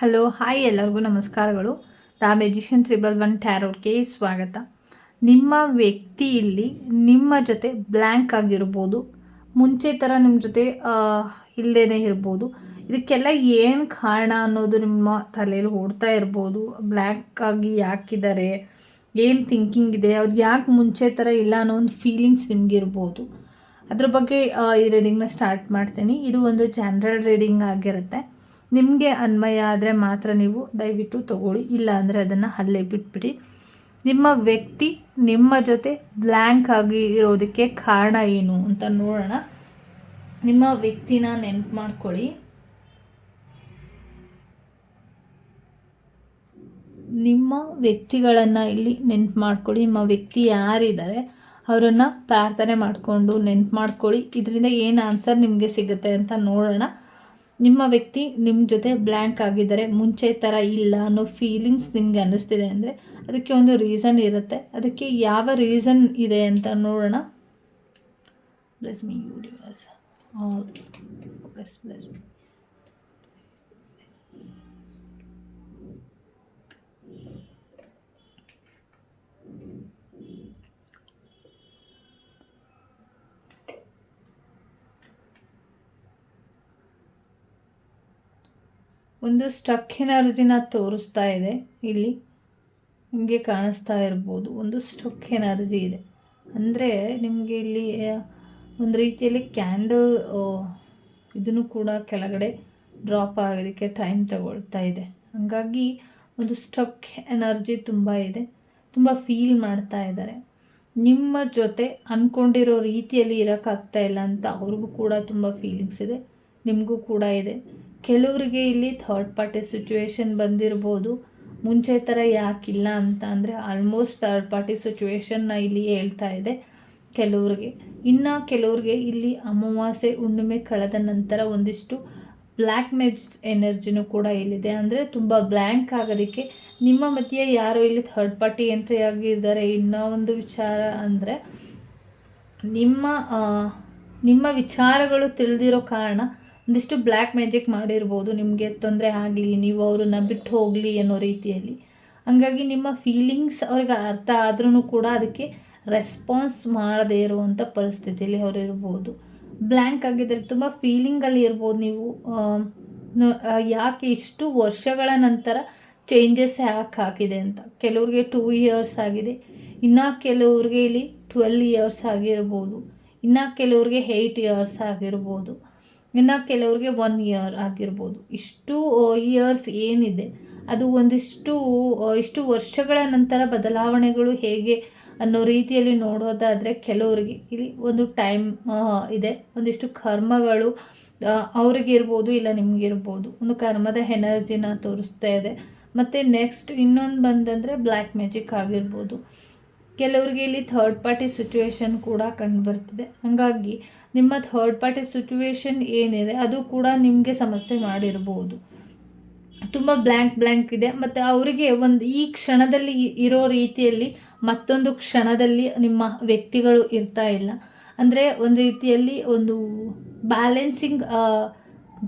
Hello, hi ಎಲ್ಲರಿಗೂ ನಮಸ್ಕಾರಗಳು. The magician triple one ಟ್ಯಾರೋಟ್ಗೆ ಸ್ವಾಗತ. ನಿಮ್ಮ ವ್ಯಕ್ತಿ ಇಲ್ಲಿ ನಿಮ್ಮ ಜೊತೆ ಬ್ಲ್ಯಾಂಕ್ ಆಗಿರ್ಬೋದು, ಮುಂಚೆ ಥರ ನಿಮ್ಮ ಜೊತೆ ಇಲ್ಲದೇ ಇರ್ಬೋದು, ಇದಕ್ಕೆಲ್ಲ ಏನು ಕಾರಣ ಅನ್ನೋದು ನಿಮ್ಮ ತಲೆಯಲ್ಲಿ ಓಡ್ತಾ ಇರ್ಬೋದು ಬ್ಲ್ಯಾಂಕ್ ಆಗಿ ಯಾಕಿದ್ದಾರೆ, ಏನು ಥಿಂಕಿಂಗ್ ಇದೆ, ಅವ್ರು ಯಾಕೆ ಮುಂಚೆ ಥರ ಇಲ್ಲ ಅನ್ನೋ ಒಂದು ಫೀಲಿಂಗ್ಸ್ ನಿಮಗಿರ್ಬೋದು. ಅದ್ರ ಬಗ್ಗೆ ಈ ರೀಡಿಂಗ್ನ ಸ್ಟಾರ್ಟ್ ಮಾಡ್ತೀನಿ. ಇದು ಒಂದು ಜನರಲ್ ರೀಡಿಂಗ್ ಆಗಿರುತ್ತೆ. ನಿಮಗೆ ಅನ್ವಯ ಆದರೆ ಮಾತ್ರ ನೀವು ದಯವಿಟ್ಟು ತಗೊಳ್ಳಿ. ಇಲ್ಲ ಅಂದರೆ ಅದನ್ನು ಅಲ್ಲೇ ಬಿಟ್ಬಿಡಿ. ನಿಮ್ಮ ವ್ಯಕ್ತಿ ನಿಮ್ಮ ಜೊತೆ ಬ್ಲ್ಯಾಂಕ್ ಆಗಿ ಇರೋದಕ್ಕೆ ಕಾರಣ ಏನು ಅಂತ ನೋಡೋಣ. ನಿಮ್ಮ ವ್ಯಕ್ತಿನ ನೆನ್ಪು ಮಾಡ್ಕೊಳ್ಳಿ. ನಿಮ್ಮ ವ್ಯಕ್ತಿಗಳನ್ನು ಇಲ್ಲಿ ನೆನ್ಪು ಮಾಡ್ಕೊಳ್ಳಿ. ನಿಮ್ಮ ವ್ಯಕ್ತಿ ಯಾರಿದ್ದಾರೆ ಅವರನ್ನು ಪ್ರಾರ್ಥನೆ ಮಾಡಿಕೊಂಡು ನೆನ್ಪು ಮಾಡ್ಕೊಳ್ಳಿ. ಇದರಿಂದ ಏನು ಆನ್ಸರ್ ನಿಮಗೆ ಸಿಗುತ್ತೆ ಅಂತ ನೋಡೋಣ. ನಿಮ್ಮ ವ್ಯಕ್ತಿ ನಿಮ್ಮ ಜೊತೆ ಬ್ಲ್ಯಾಂಕ್ ಆಗಿದ್ದಾರೆ ಮುಂಚೆ ಥರ ಇಲ್ಲ ಅನ್ನೋ ಫೀಲಿಂಗ್ಸ್ ನಿಮಗೆ ಅನ್ನಿಸ್ತಿದೆ ಅಂದರೆ ಅದಕ್ಕೆ ಒಂದು ರೀಸನ್ ಇರುತ್ತೆ. ಅದಕ್ಕೆ ಯಾವ ರೀಸನ್ ಇದೆ ಅಂತ ನೋಡೋಣ. Plus me universe all plus bless ಒಂದು ಸ್ಟಕ್ ಎನರ್ಜಿನ ತೋರಿಸ್ತಾ ಇದೆ. ಇಲ್ಲಿ ನಿಮಗೆ ಕಾಣಿಸ್ತಾ ಇರ್ಬೋದು, ಒಂದು ಸ್ಟಕ್ ಎನರ್ಜಿ ಇದೆ. ಅಂದರೆ ನಿಮಗೆ ಇಲ್ಲಿ ಒಂದು ರೀತಿಯಲ್ಲಿ ಕ್ಯಾಂಡಲ್ ಇದನ್ನು ಕೂಡ ಕೆಳಗಡೆ ಡ್ರಾಪ್ ಆಗೋದಕ್ಕೆ ಟೈಮ್ ತಗೊಳ್ತಾ ಇದೆ. ಹಾಗಾಗಿ ಒಂದು ಸ್ಟಕ್ ಎನರ್ಜಿ ತುಂಬ ಇದೆ, ತುಂಬ ಫೀಲ್ ಮಾಡ್ತಾ ಇದ್ದಾರೆ. ನಿಮ್ಮ ಜೊತೆ ಅಂದ್ಕೊಂಡಿರೋ ರೀತಿಯಲ್ಲಿ ಇರೋಕ್ಕಾಗ್ತಾ ಇಲ್ಲ ಅಂತ ಅವ್ರಿಗೂ ಕೂಡ ತುಂಬ ಫೀಲಿಂಗ್ಸ್ ಇದೆ, ನಿಮಗೂ ಕೂಡ ಇದೆ. ಕೆಲವರಿಗೆ ಇಲ್ಲಿ ಥರ್ಡ್ ಪಾರ್ಟಿ ಸಿಚುವೇಶನ್ ಬಂದಿರ್ಬೋದು. ಮುಂಚೆ ಥರ ಯಾಕಿಲ್ಲ ಅಂತ ಅಂದರೆ ಆಲ್ಮೋಸ್ಟ್ ಥರ್ಡ್ ಪಾರ್ಟಿ ಸಿಚುವೇಶನ್ನ ಇಲ್ಲಿ ಹೇಳ್ತಾ ಇದೆ ಕೆಲವ್ರಿಗೆ. ಇನ್ನು ಕೆಲವ್ರಿಗೆ ಇಲ್ಲಿ ಅಮಾವಾಸ್ಯೆ, ಹುಣ್ಣಿಮೆ ಕಳೆದ ನಂತರ ಒಂದಿಷ್ಟು ಬ್ಲ್ಯಾಕ್ ಮೇಜ್ ಎನರ್ಜಿನೂ ಕೂಡ ಇಲ್ಲಿದೆ. ಅಂದರೆ ತುಂಬ ಬ್ಲ್ಯಾಂಕ್ ಆಗೋದಕ್ಕೆ ನಿಮ್ಮ ಮಧ್ಯೆ ಯಾರು ಇಲ್ಲಿ ಥರ್ಡ್ ಪಾರ್ಟಿ ಎಂಟ್ರಿ ಆಗಿದ್ದಾರೆ ಇನ್ನೂ ಒಂದು ವಿಚಾರ ಅಂದರೆ ನಿಮ್ಮ ನಿಮ್ಮ ವಿಚಾರಗಳು ತಿಳಿದಿರೋ ಕಾರಣ ಒಂದಿಷ್ಟು ಬ್ಲ್ಯಾಕ್ ಮ್ಯಾಜಿಕ್ ಮಾಡಿರ್ಬೋದು, ನಿಮಗೆ ತೊಂದರೆ ಆಗಲಿ, ನೀವು ಅವ್ರನ್ನ ಬಿಟ್ಟು ಹೋಗಲಿ ಅನ್ನೋ ರೀತಿಯಲ್ಲಿ. ಹಂಗಾಗಿ ನಿಮ್ಮ ಫೀಲಿಂಗ್ಸ್ ಅವ್ರಿಗೆ ಅರ್ಥ ಆದ್ರೂ ಕೂಡ ಅದಕ್ಕೆ ರೆಸ್ಪಾನ್ಸ್ ಮಾಡದೇ ಇರುವಂಥ ಪರಿಸ್ಥಿತಿಯಲ್ಲಿ ಅವ್ರು ಇರ್ಬೋದು. ಬ್ಲ್ಯಾಂಕ್ ಆಗಿದ್ದರೆ ತುಂಬ ಫೀಲಿಂಗಲ್ಲಿ ಇರ್ಬೋದು ನೀವು. ಯಾಕೆ ಇಷ್ಟು ವರ್ಷಗಳ ನಂತರ ಚೇಂಜಸ್ ಯಾಕೆ ಹಾಕಿದೆ ಅಂತ. ಕೆಲವ್ರಿಗೆ ಟೂ ಇಯರ್ಸ್ ಆಗಿದೆ. ಇನ್ನು ಕೆಲವ್ರಿಗೆ ಇಲ್ಲಿ ಟ್ವೆಲ್ ಇಯರ್ಸ್ ಆಗಿರ್ಬೋದು. ಇನ್ನು ಕೆಲವ್ರಿಗೆ ಏಯ್ಟ್ ಇಯರ್ಸ್ ಆಗಿರ್ಬೋದು. ಇನ್ನು ಕೆಲವ್ರಿಗೆ ಒನ್ ಇಯರ್ ಆಗಿರ್ಬೋದು. ಇಷ್ಟು ಇಯರ್ಸ್ ಏನಿದೆ? ಅದು ಒಂದಿಷ್ಟು ಇಷ್ಟು ವರ್ಷಗಳ ನಂತರ ಬದಲಾವಣೆಗಳು ಹೇಗೆ ಅನ್ನೋ ರೀತಿಯಲ್ಲಿ ನೋಡೋದಾದರೆ ಕೆಲವರಿಗೆ ಇಲ್ಲಿ ಒಂದು ಟೈಮ್ ಇದೆ. ಒಂದಿಷ್ಟು ಕರ್ಮಗಳು ಅವ್ರಿಗಿರ್ಬೋದು ಇಲ್ಲ ನಿಮಗಿರ್ಬೋದು. ಒಂದು ಕರ್ಮದ ಎನರ್ಜಿನ ತೋರಿಸ್ತಾ ಇದೆ. ಮತ್ತು ನೆಕ್ಸ್ಟ್ ಇನ್ನೊಂದು ಬಂದಂದರೆ ಬ್ಲ್ಯಾಕ್ ಮ್ಯಾಜಿಕ್ ಆಗಿರ್ಬೋದು. ಕೆಲವರಿಗೆ ಇಲ್ಲಿ ಥರ್ಡ್ ಪಾರ್ಟಿ ಸಿಚುವೇಶನ್ ಕೂಡ ಕಂಡು ಬರ್ತಿದೆ. ಹಾಗಾಗಿ ನಿಮ್ಮ ಥರ್ಡ್ ಪಾರ್ಟಿ ಸಿಚುವೇಶನ್ ಏನಿದೆ, ಅದು ಕೂಡ ನಿಮಗೆ ಸಮಸ್ಯೆ ಮಾಡಿರ್ಬೋದು. ತುಂಬ ಬ್ಲ್ಯಾಂಕ್ ಬ್ಲ್ಯಾಂಕ್ ಇದೆ. ಮತ್ತು ಅವರಿಗೆ ಒಂದು ಈ ಕ್ಷಣದಲ್ಲಿ ಇರೋ ರೀತಿಯಲ್ಲಿ ಮತ್ತೊಂದು ಕ್ಷಣದಲ್ಲಿ ನಿಮ್ಮ ವ್ಯಕ್ತಿಗಳು ಇರ್ತಾ ಇಲ್ಲ. ಅಂದರೆ ಒಂದು ರೀತಿಯಲ್ಲಿ ಒಂದು ಬ್ಯಾಲೆನ್ಸಿಂಗ್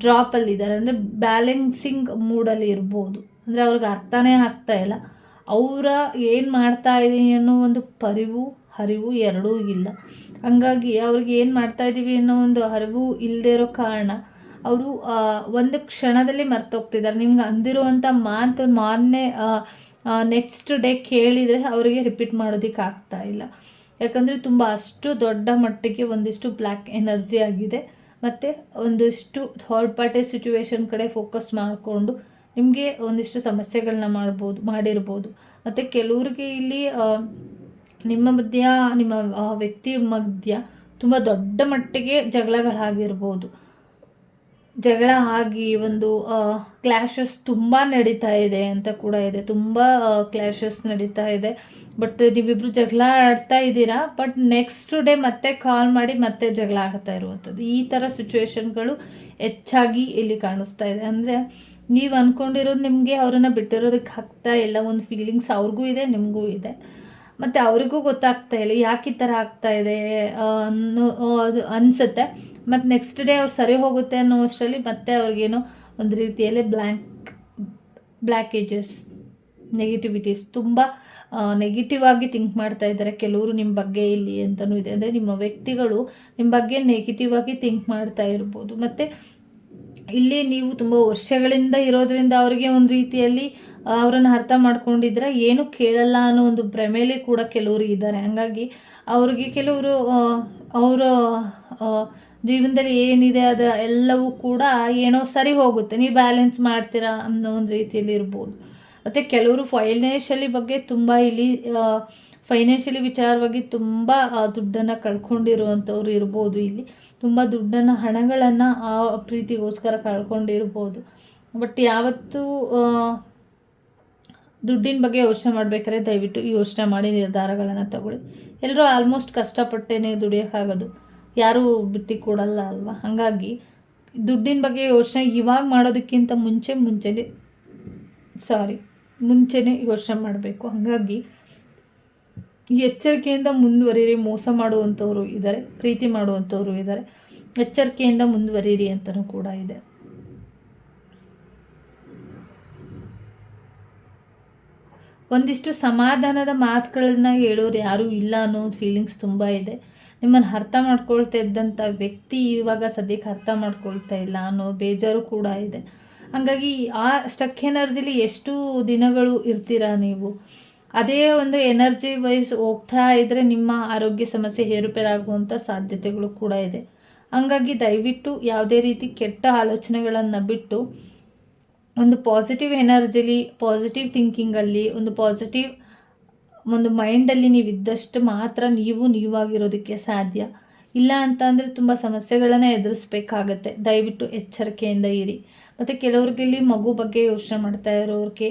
ಡ್ರಾಪಲ್ಲಿದ್ದಾರೆ ಅಂದರೆ ಬ್ಯಾಲೆನ್ಸಿಂಗ್ ಮೂಡಲ್ಲಿ ಇರ್ಬೋದು. ಅಂದರೆ ಅವ್ರಿಗೆ ಅರ್ಥನೇ ಆಗ್ತಾ ಇಲ್ಲ. ಅವರ ಏನು ಮಾಡ್ತಾ ಇದ್ದೀನಿ ಅನ್ನೋ ಒಂದು ಪರಿವು ಹರಿವು ಎರಡೂ ಇಲ್ಲ. ಹಂಗಾಗಿ ಅವ್ರಿಗೆ ಏನು ಮಾಡ್ತಾ ಇದ್ದೀವಿ ಅನ್ನೋ ಒಂದು ಅರಿವು ಇಲ್ಲದೇ ಇರೋ ಕಾರಣ ಅವರು ಒಂದು ಕ್ಷಣದಲ್ಲಿ ಮರ್ತೋಗ್ತಿದ್ದಾರೆ. ನಿಮ್ಗೆ ಅಂದಿರುವಂಥ ಮಾತು ಮಾನ್ಯ ನೆಕ್ಸ್ಟ್ ಡೇ ಕೇಳಿದರೆ ಅವರಿಗೆ ರಿಪೀಟ್ ಮಾಡೋದಕ್ಕೆ ಆಗ್ತಾ ಇಲ್ಲ. ಯಾಕಂದರೆ ತುಂಬ ಅಷ್ಟು ದೊಡ್ಡ ಮಟ್ಟಿಗೆ ಒಂದಿಷ್ಟು ಬ್ಲ್ಯಾಕ್ ಎನರ್ಜಿ ಆಗಿದೆ. ಮತ್ತು ಒಂದಿಷ್ಟು ಥರ್ಡ್ ಪಾರ್ಟಿ ಸಿಚುವೇಶನ್ ಕಡೆ ಫೋಕಸ್ ಮಾಡಿಕೊಂಡು ನಿಮಗೆ ಒಂದಿಷ್ಟು ಸಮಸ್ಯೆಗಳನ್ನ ಮಾಡ್ಬೋದು, ಮಾಡಿರ್ಬೋದು. ಮತ್ತು ಕೆಲವ್ರಿಗೆ ಇಲ್ಲಿ ನಿಮ್ಮ ಮಧ್ಯ, ನಿಮ್ಮ ವ್ಯಕ್ತಿ ಮಧ್ಯ ತುಂಬ ದೊಡ್ಡ ಮಟ್ಟಿಗೆ ಜಗಳಗಳಾಗಿರ್ಬೋದು. ಜಗಳ ಆಗಿ ಒಂದು ಕ್ಲ್ಯಾಶಸ್ ತುಂಬ ನಡೀತಾ ಇದೆ ಅಂತ ಕೂಡ ಇದೆ. ತುಂಬ ಕ್ಲ್ಯಾಶಸ್ ನಡೀತಾ ಇದೆ. ಬಟ್ ನೀವಿಬ್ಬರು ಜಗಳ ಆಡ್ತಾ ಇದ್ದೀರಾ? ಬಟ್ ನೆಕ್ಸ್ಟ್ ಡೇ ಮತ್ತೆ ಕಾಲ್ ಮಾಡಿ ಮತ್ತೆ ಜಗಳ ಆಡ್ತಾ ಇರುವಂಥದ್ದು. ಈ ಥರ ಸಿಚುವೇಶನ್ಗಳು ಹೆಚ್ಚಾಗಿ ಇಲ್ಲಿ ಕಾಣಿಸ್ತಾ ಇದೆ. ಅಂದರೆ ನೀವು ಅಂದ್ಕೊಂಡಿರೋದು ನಿಮಗೆ ಅವರನ್ನು ಬಿಟ್ಟಿರೋದಕ್ಕೆ ಆಗ್ತಾ ಇಲ್ಲ. ಒಂದು ಫೀಲಿಂಗ್ಸ್ ಅವ್ರಿಗೂ ಇದೆ, ನಿಮಗೂ ಇದೆ. ಮತ್ತು ಅವರಿಗೂ ಗೊತ್ತಾಗ್ತಾ ಇಲ್ಲ, ಯಾಕೆ ಈ ಥರ ಆಗ್ತಾ ಇದೆ ಅನ್ನೋ ಅದು ಅನಿಸುತ್ತೆ. ಮತ್ತು ನೆಕ್ಸ್ಟ್ ಡೇ ಅವ್ರು ಸರಿ ಹೋಗುತ್ತೆ ಅನ್ನೋ ಅಷ್ಟರಲ್ಲಿ ಮತ್ತೆ ಅವ್ರಿಗೇನೋ ಒಂದು ರೀತಿಯಲ್ಲಿ ಬ್ಲ್ಯಾಂಕ್ ಬ್ಲ್ಯಾಕೇಜಸ್ ನೆಗೆಟಿವಿಟೀಸ್ ತುಂಬ ನೆಗೆಟಿವ್ ಆಗಿ ಥಿಂಕ್ ಮಾಡ್ತಾ ಇದ್ದಾರೆ ಕೆಲವರು ನಿಮ್ಮ ಬಗ್ಗೆ ಇಲ್ಲಿ ಅಂತಲೂ ಇದೆ. ಅಂದರೆ ನಿಮ್ಮ ವ್ಯಕ್ತಿಗಳು ನಿಮ್ಮ ಬಗ್ಗೆ ನೆಗೆಟಿವ್ ಆಗಿ ಥಿಂಕ್ ಮಾಡ್ತಾ ಇರ್ಬೋದು. ಮತ್ತು ಇಲ್ಲಿ ನೀವು ತುಂಬ ವರ್ಷಗಳಿಂದ ಇರೋದರಿಂದ ಅವರಿಗೆ ಒಂದು ರೀತಿಯಲ್ಲಿ ಅವರನ್ನು ಅರ್ಥ ಮಾಡ್ಕೊಂಡಿದ್ರೆ ಏನು ಕೇಳಲ್ಲ ಅನ್ನೋ ಒಂದು ಭ್ರಮೆಯಲ್ಲಿ ಕೂಡ ಕೆಲವರು ಇದ್ದಾರೆ. ಹಾಗಾಗಿ ಅವ್ರಿಗೆ ಕೆಲವರು ಅವರ ಜೀವನದಲ್ಲಿ ಏನಿದೆ ಅದು ಎಲ್ಲವೂ ಕೂಡ ಏನೋ ಸರಿ ಹೋಗುತ್ತೆ. ನೀವು ಬ್ಯಾಲೆನ್ಸ್ ಮಾಡ್ತೀರಾ ಅನ್ನೋ ಒಂದು ರೀತಿಯಲ್ಲಿ ಇರ್ಬೋದು. ಮತ್ತು ಕೆಲವರು ಫೈನಾನ್ಷಿಯಲಿ ಬಗ್ಗೆ ತುಂಬ ಇಲ್ಲಿ ಫೈನಾನ್ಷಿಯಲಿ ವಿಚಾರವಾಗಿ ತುಂಬ ದುಡ್ಡನ್ನು ಕಳ್ಕೊಂಡಿರುವಂಥವ್ರು ಇರ್ಬೋದು ಇಲ್ಲಿ. ತುಂಬ ದುಡ್ಡನ್ನು, ಹಣಗಳನ್ನು ಆ ಪ್ರೀತಿಗೋಸ್ಕರ ಕಳ್ಕೊಂಡಿರ್ಬೋದು. ಬಟ್ ಯಾವತ್ತೂ ದುಡ್ಡಿನ ಬಗ್ಗೆ ಯೋಚನೆ ಮಾಡಬೇಕಾದ್ರೆ ದಯವಿಟ್ಟು ಯೋಚನೆ ಮಾಡಿ ನಿರ್ಧಾರಗಳನ್ನು ತಗೊಳ್ಳಿ. ಎಲ್ಲರೂ ಆಲ್ಮೋಸ್ಟ್ ಕಷ್ಟಪಟ್ಟೇನೆ ದುಡಿಯೋಕ್ಕಾಗೋದು. ಯಾರೂ ಬಿಟ್ಟು ಕೊಡಲ್ಲ ಅಲ್ವಾ? ಹಾಗಾಗಿ ದುಡ್ಡಿನ ಬಗ್ಗೆ ಯೋಚನೆ ಇವಾಗ ಮಾಡೋದಕ್ಕಿಂತ ಮುಂಚೆ ಮುಂಚೆನೇ ಸಾರಿ ಮುಂಚೆನೇ ಯೋಚನೆ ಮಾಡಬೇಕು. ಹಾಗಾಗಿ ಎಚ್ಚರಿಕೆಯಿಂದ ಮುಂದುವರಿರಿ. ಮೋಸ ಮಾಡುವಂಥವರು ಇದ್ದಾರೆ ಪ್ರೀತಿ ಮಾಡುವಂಥವರು ಇದ್ದಾರೆ ಎಚ್ಚರಿಕೆಯಿಂದ ಮುಂದುವರಿರಿ ಅಂತಲೂ ಕೂಡ ಇದೆ. ಒಂದಿಷ್ಟು ಸಮಾಧಾನದ ಮಾತುಗಳನ್ನ ಹೇಳೋರು ಯಾರೂ ಇಲ್ಲ ಅನ್ನೋ ಫೀಲಿಂಗ್ಸ್ ತುಂಬ ಇದೆ. ನಿಮ್ಮನ್ನು ಅರ್ಥ ಮಾಡ್ಕೊಳ್ತಾ ಇದ್ದಂಥ ವ್ಯಕ್ತಿ ಇವಾಗ ಸದ್ಯಕ್ಕೆ ಅರ್ಥ ಮಾಡ್ಕೊಳ್ತಾ ಇಲ್ಲ ಅನ್ನೋ ಬೇಜಾರು ಕೂಡ ಇದೆ. ಹಾಗಾಗಿ ಆ ಸ್ಟಕ್ ಎನರ್ಜಿಲಿ ಎಷ್ಟು ದಿನಗಳು ಇರ್ತೀರಾ ನೀವು? ಅದೇ ಒಂದು ಎನರ್ಜಿ ವೈಸ್ ಹೋಗ್ತಾ ಇದ್ದರೆ ನಿಮ್ಮ ಆರೋಗ್ಯ ಸಮಸ್ಯೆ ಏರುಪೇರಾಗುವಂಥ ಸಾಧ್ಯತೆಗಳು ಕೂಡ ಇದೆ. ಹಾಗಾಗಿ ದಯವಿಟ್ಟು ಯಾವುದೇ ರೀತಿ ಕೆಟ್ಟ ಆಲೋಚನೆಗಳನ್ನು ಬಿಟ್ಟು ಒಂದು ಪಾಸಿಟಿವ್ ಎನರ್ಜಿಲಿ ಪಾಸಿಟಿವ್ ಥಿಂಕಿಂಗಲ್ಲಿ ಒಂದು ಪಾಸಿಟಿವ್ ಒಂದು ಮೈಂಡಲ್ಲಿ ನೀವು ಇದ್ದಷ್ಟು ಮಾತ್ರ ನೀವು ನೀವಾಗಿರೋದಕ್ಕೆ ಸಾಧ್ಯ. ಇಲ್ಲ ಅಂತ ಅಂದರೆ ತುಂಬ ಸಮಸ್ಯೆಗಳನ್ನು ಎದುರಿಸ್ಬೇಕಾಗತ್ತೆ. ದಯವಿಟ್ಟು ಎಚ್ಚರಿಕೆಯಿಂದ ಇರಿ. ಮತ್ತು ಕೆಲವ್ರಿಗೆ ಇಲ್ಲಿ ಮಗು ಬಗ್ಗೆ ಯೋಚನೆ ಮಾಡ್ತಾ ಇರೋರಿಗೆ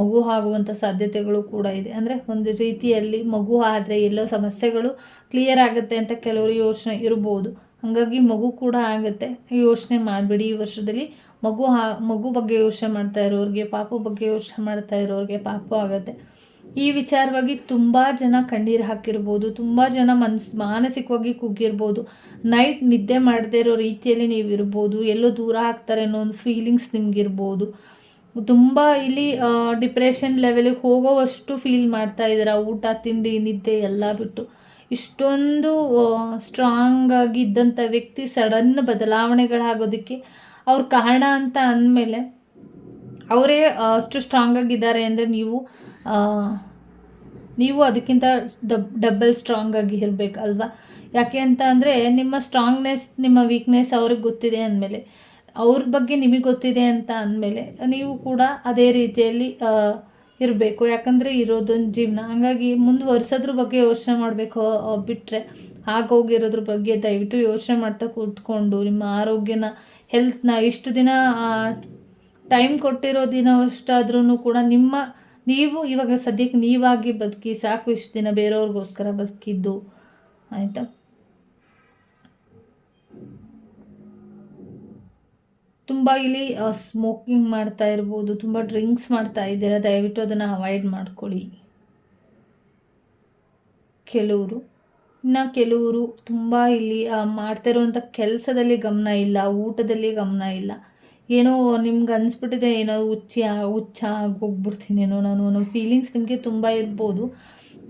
ಮಗು ಆಗುವಂಥ ಸಾಧ್ಯತೆಗಳು ಕೂಡ ಇದೆ. ಅಂದರೆ ಒಂದು ರೀತಿಯಲ್ಲಿ ಮಗು ಆದರೆ ಎಲ್ಲೋ ಸಮಸ್ಯೆಗಳು ಕ್ಲಿಯರ್ ಆಗುತ್ತೆ ಅಂತ ಕೆಲವರು ಯೋಚನೆ ಇರ್ಬೋದು. ಹಾಗಾಗಿ ಮಗು ಕೂಡ ಆಗುತ್ತೆ. ಯೋಚನೆ ಮಾಡಿಬಿಡಿ ಈ ವರ್ಷದಲ್ಲಿ. ಮಗು ಹಾ, ಮಗು ಬಗ್ಗೆ ಯೋಚನೆ ಮಾಡ್ತಾ ಇರೋರಿಗೆ, ಪಾಪು ಬಗ್ಗೆ ಯೋಚನೆ ಮಾಡ್ತಾ ಇರೋರಿಗೆ ಪಾಪ ಆಗುತ್ತೆ. ಈ ವಿಚಾರವಾಗಿ ತುಂಬ ಜನ ಕಣ್ಣೀರು ಹಾಕಿರ್ಬೋದು, ತುಂಬ ಜನ ಮನ್ಸ್, ಮಾನಸಿಕವಾಗಿ ಕುಗ್ಗಿರ್ಬೋದು. ನೈಟ್ ನಿದ್ದೆ ಮಾಡದೇ ಇರೋ ರೀತಿಯಲ್ಲಿ ನೀವು ಇರ್ಬೋದು ಎಲ್ಲೋ ದೂರ ಆಗ್ತಾರೆ ಅನ್ನೋ ಒಂದು ಫೀಲಿಂಗ್ಸ್ ನಿಮಗಿರ್ಬೋದು. ತುಂಬ ಇಲ್ಲಿ ಡಿಪ್ರೆಷನ್ ಲೆವೆಲಿಗೆ ಹೋಗೋವಷ್ಟು ಫೀಲ್ ಮಾಡ್ತಾ ಇದ್ದೀರಾ? ಊಟ, ತಿಂಡಿ, ನಿದ್ದೆ ಎಲ್ಲ ಬಿಟ್ಟು. ಇಷ್ಟೊಂದು ಸ್ಟ್ರಾಂಗ್ ಆಗಿ ಇದ್ದಂಥ ವ್ಯಕ್ತಿ ಸಡನ್ ಬದಲಾವಣೆಗಳಾಗೋದಕ್ಕೆ ಅವ್ರ ಕಾರಣ ಅಂತ ಅಂದಮೇಲೆ ಅವರೇ ಅಷ್ಟು ಸ್ಟ್ರಾಂಗ್ ಆಗಿದ್ದಾರೆ ಅಂದರೆ ನೀವು ನೀವು ಅದಕ್ಕಿಂತ ಡಬ್ ಡಬ್ಬಲ್ ಸ್ಟ್ರಾಂಗ್ ಆಗಿ ಇರಬೇಕಲ್ವಾ ಯಾಕೆ ಅಂತ ಅಂದರೆ ನಿಮ್ಮ ಸ್ಟ್ರಾಂಗ್ನೆಸ್ ನಿಮ್ಮ ವೀಕ್ನೆಸ್ ಅವ್ರಿಗೆ ಗೊತ್ತಿದೆ ಅಂದಮೇಲೆ. ಅವ್ರ ಬಗ್ಗೆ ನಿಮಗೆ ಗೊತ್ತಿದೆ ಅಂತ ಅಂದಮೇಲೆ ನೀವು ಕೂಡ ಅದೇ ರೀತಿಯಲ್ಲಿ ಇರಬೇಕು. ಯಾಕಂದರೆ ಇರೋದೊಂದು ಜೀವನ. ಹಾಗಾಗಿ ಮುಂದುವರ್ಸೋದ್ರ ಬಗ್ಗೆ ಯೋಚನೆ ಮಾಡಬೇಕು ಬಿಟ್ಟರೆ ಆಗೋಗಿರೋದ್ರ ಬಗ್ಗೆ ದಯವಿಟ್ಟು ಯೋಚನೆ ಮಾಡ್ತಾ ಕೂತ್ಕೊಂಡು ನಿಮ್ಮ ಆರೋಗ್ಯನ ಹೆಲ್ತ್ನ ಇಷ್ಟು ದಿನ ಟೈಮ್ ಕೊಟ್ಟಿರೋ ದಿನವಷ್ಟಾದ್ರೂ ಕೂಡ ನಿಮ್ಮ, ನೀವು ಇವಾಗ ಸದ್ಯಕ್ಕೆ ನೀವಾಗಿ ಬದುಕಿ ಸಾಕು ಇಷ್ಟು ದಿನ ಬೇರೆಯವ್ರಿಗೋಸ್ಕರ ಬದುಕಿದ್ದು. ಆಯಿತಾ? ತುಂಬ ಇಲ್ಲಿ ಸ್ಮೋಕಿಂಗ್ ಮಾಡ್ತಾ ಇರ್ಬೋದು, ತುಂಬ ಡ್ರಿಂಕ್ಸ್ ಮಾಡ್ತಾ ಇದ್ದೀರಾ, ದಯವಿಟ್ಟು ಅದನ್ನು ಅವಾಯ್ಡ್ ಮಾಡ್ಕೊಳ್ಳಿ. ಕೆಲವರು. ಇನ್ನು ಕೆಲವರು ತುಂಬ ಇಲ್ಲಿ ಮಾಡ್ತಿರುವಂಥ ಕೆಲಸದಲ್ಲಿ ಗಮನ ಇಲ್ಲ, ಊಟದಲ್ಲಿ ಗಮನ ಇಲ್ಲ. ಏನೋ ನಿಮ್ಗೆ ಅನಿಸ್ಬಿಟ್ಟಿದೆ, ಏನೋ ಹುಚ್ಚ ಹುಚ್ಚ ಹೋಗ್ಬಿಡ್ತೀನೇನೋ ನಾನು ಅನ್ನೋ ಫೀಲಿಂಗ್ಸ್ ನಿಮಗೆ ತುಂಬ ಇರ್ಬೋದು.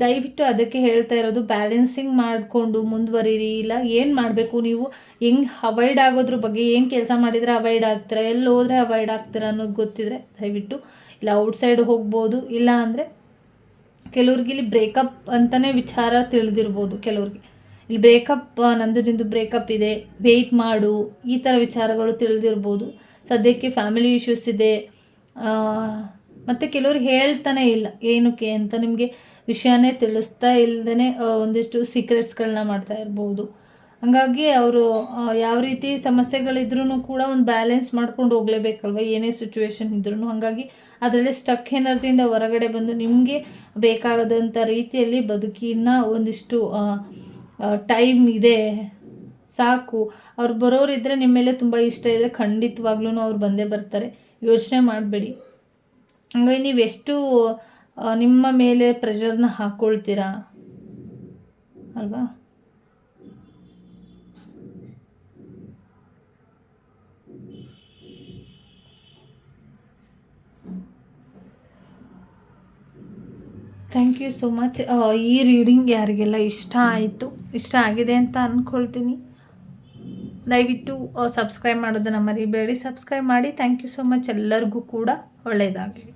ದಯವಿಟ್ಟು ಅದಕ್ಕೆ ಹೇಳ್ತಾ ಇರೋದು ಬ್ಯಾಲೆನ್ಸಿಂಗ್ ಮಾಡಿಕೊಂಡು ಮುಂದುವರಿರಿ. ಇಲ್ಲ, ಏನು ಮಾಡಬೇಕು ನೀವು? ಹೆಂಗೆ ಅವಾಯ್ಡ್ ಆಗೋದ್ರ ಬಗ್ಗೆ, ಏನು ಕೆಲಸ ಮಾಡಿದರೆ ಅವಾಯ್ಡ್ ಆಗ್ತೀರಾ? ಎಲ್ಲಿ ಹೋದರೆ ಅವಾಯ್ಡ್ ಆಗ್ತೀರಾ ಅನ್ನೋದು ಗೊತ್ತಿದ್ರೆ ದಯವಿಟ್ಟು, ಇಲ್ಲ ಔಟ್ಸೈಡ್ ಹೋಗ್ಬೋದು, ಇಲ್ಲ ಅಂದರೆ ಕೆಲವ್ರಿಗೆ ಇಲ್ಲಿ ಬ್ರೇಕಪ್ ಅಂತಲೇ ವಿಚಾರ ತಿಳಿದಿರ್ಬೋದು ಕೆಲವ್ರಿಗೆ. ಇಲ್ಲಿ ಬ್ರೇಕಪ್ ನಂದು ನಿಂದು ಬ್ರೇಕಪ್ ಇದೆ ವೆಯ್ಟ್ ಮಾಡು, ಈ ಥರ ವಿಚಾರಗಳು ತಿಳಿದಿರ್ಬೋದು. ಸದ್ಯಕ್ಕೆ ಫ್ಯಾಮಿಲಿ ಇಶ್ಯೂಸ್ ಇದೆ. ಮತ್ತು ಕೆಲವ್ರು ಹೇಳ್ತಾನೆ ಇಲ್ಲ, ಏನಕ್ಕೆ ಅಂತ ನಿಮಗೆ ವಿಷಯನೇ ತಿಳಿಸ್ತಾ ಇಲ್ಲದೇ ಒಂದಿಷ್ಟು ಸೀಕ್ರೆಟ್ಸ್ಗಳನ್ನ ಮಾಡ್ತಾ ಇರ್ಬೋದು. ಹಂಗಾಗಿ ಅವರು ಯಾವ ರೀತಿ ಸಮಸ್ಯೆಗಳಿದ್ರೂ ಕೂಡ ಒಂದು ಬ್ಯಾಲೆನ್ಸ್ ಮಾಡ್ಕೊಂಡು ಹೋಗ್ಲೇಬೇಕಲ್ವ? ಏನೇ ಸಿಚುವೇಶನ್ ಇದ್ರೂ ಹಾಗಾಗಿ ಅದರಲ್ಲಿ ಸ್ಟಕ್ ಎನರ್ಜಿಯಿಂದ ಹೊರಗಡೆ ಬಂದು ನಿಮಗೆ ಬೇಕಾಗದಂಥ ರೀತಿಯಲ್ಲಿ ಬದುಕಿನ ಒಂದಿಷ್ಟು ಟೈಮ್ ಇದೆ. ಸಾಕು. ಅವ್ರು ಬರೋರಿದ್ದರೆ ನಿಮ್ಮ ಮೇಲೆ ತುಂಬ ಇಷ್ಟ ಇದೆ ಖಂಡಿತವಾಗ್ಲೂ ಅವ್ರು ಬಂದೇ ಬರ್ತಾರೆ. ಯೋಚನೆ ಮಾಡಬೇಡಿ. ಹಂಗಾಗಿ ನೀವು ಎಷ್ಟು ನಿಮ್ಮ ಮೇಲೆ ಪ್ರೆಷರ್ನ ಹಾಕ್ಕೊಳ್ತೀರಾ ಅಲ್ವಾ? ಥ್ಯಾಂಕ್ ಯು ಸೋ ಮಚ್ ಈ ರೀಡಿಂಗ್ ಯಾರಿಗೆಲ್ಲ ಇಷ್ಟ ಆಯಿತು, ಇಷ್ಟ ಆಗಿದೆ ಅಂತ ಅಂದ್ಕೊಳ್ತೀನಿ ದಯವಿಟ್ಟು ಸಬ್ಸ್ಕ್ರೈಬ್ ಮಾಡೋದನ್ನು ಮರಿಬೇಡಿ. ಸಬ್ಸ್ಕ್ರೈಬ್ ಮಾಡಿ. ಥ್ಯಾಂಕ್ ಯು ಸೋ ಮಚ್ ಎಲ್ಲರಿಗೂ ಕೂಡ ಒಳ್ಳೆಯದಾಗಲಿ